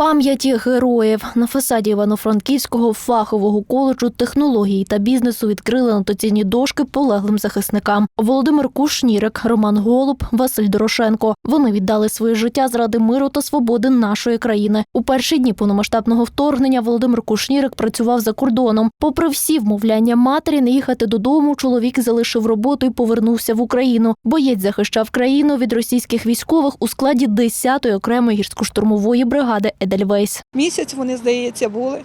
Пам'яті героїв на фасаді Івано-Франківського фахового коледжу технології та бізнесу відкрили нотаційні дошки полеглим захисникам. Володимир Кушнірик, Роман Голуб, Василь Дорошенко. Вони віддали своє життя заради миру та свободи нашої країни. У перші дні повномасштабного вторгнення Володимир Кушнірик працював за кордоном. Попри всі вмовляння матері не їхати додому, чоловік залишив роботу і повернувся в Україну. Боєць захищав країну від російських військових у складі 10-ї окремої гірсько-штурмової бригади Едельвейс. Місяць вони, здається, були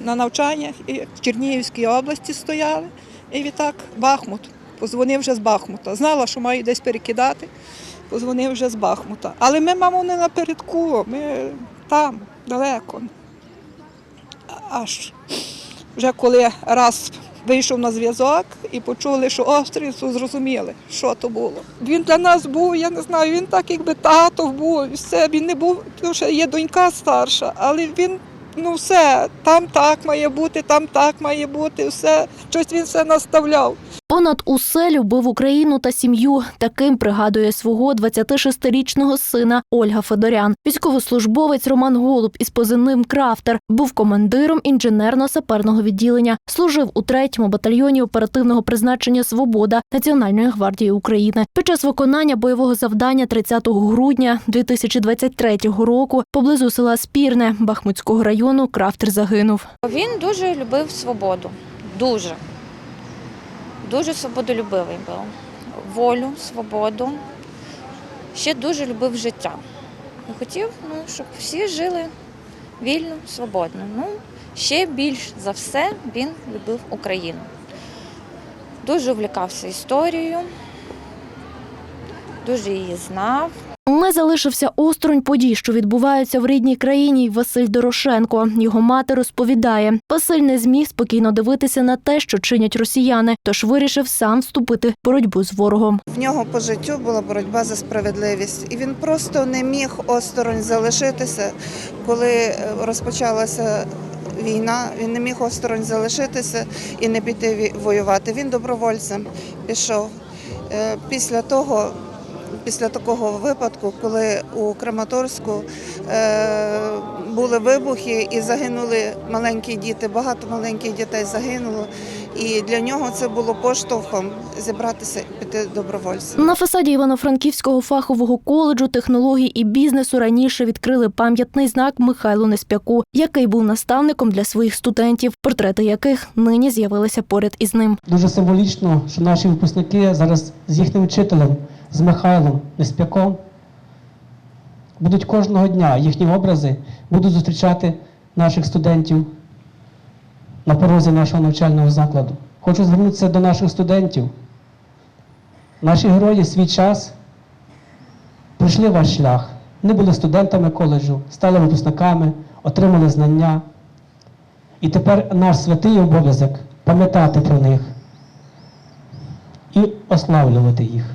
на навчаннях і в Чернігівській області стояли. І відтак Бахмут. Позвонив вже з Бахмута. Знала, що маю десь перекидати. Позвонив вже з Бахмута. Але ми, мамо, не напередку, ми там, далеко. Аж вже коли раз вийшов на зв'язок і почули, що обстріл, зрозуміли, що то було. Він для нас був, я не знаю, він так якби тато був, все, він не був, тому що є донька старша, але він, ну все, там так має бути, там так має бути, все, щось він все наставляв. Понад усе любив Україну та сім'ю. Таким пригадує свого 26-річного сина Ольга Федорян. Військовослужбовець Роман Голуб із позивним Крафтер був командиром інженерно-саперного відділення. Служив у третьому батальйоні оперативного призначення Свобода Національної гвардії України. Під час виконання бойового завдання 30 грудня 2023 року поблизу села Спірне Бахмутського району Крафтер загинув. Він дуже любив свободу. Дуже. Дуже свободолюбивий був. Волю, свободу. Ще дуже любив життя. І хотів, ну, щоб всі жили вільно, свободно. Ну, ще більш за все він любив Україну. Дуже увлікався історією, дуже її знав. Не залишився осторонь подій, що відбуваються в рідній країні. Василь Дорошенко. Його мати розповідає, Василь не зміг спокійно дивитися на те, що чинять росіяни, тож вирішив сам вступити в боротьбу з ворогом. В нього по життю була боротьба за справедливість, і він просто не міг осторонь залишитися, коли е, розпочалася війна. Він не міг осторонь залишитися і не піти воювати. Він добровольцем пішов. Е, Після того. Після такого випадку, коли у Краматорську е, були вибухи і загинули маленькі діти, багато маленьких дітей загинуло. І для нього це було поштовхом зібратися і піти добровольцем. На фасаді Івано-Франківського фахового коледжу технологій і бізнесу раніше відкрили пам'ятний знак Михайлу Неспяку, який був наставником для своїх студентів, портрети яких нині з'явилися поряд із ним. Дуже символічно, що наші випускники зараз з їхнім вчителем, з Михайлом Неспяком, будуть кожного дня їхні образи будуть зустрічати наших студентів на порозі нашого навчального закладу. Хочу звернутися до наших студентів. Наші герої свій час пройшли ваш шлях. Вони були студентами коледжу, стали випускниками, отримали знання. І тепер наш святий обов'язок пам'ятати про них і ославлювати їх.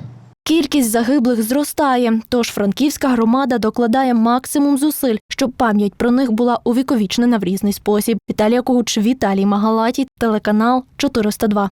Кількість загиблих зростає, тож франківська громада докладає максимум зусиль, щоб пам'ять про них була увіковічнена в різний спосіб. Віталія Когуч, Віталій Магалаті, телеканал 402.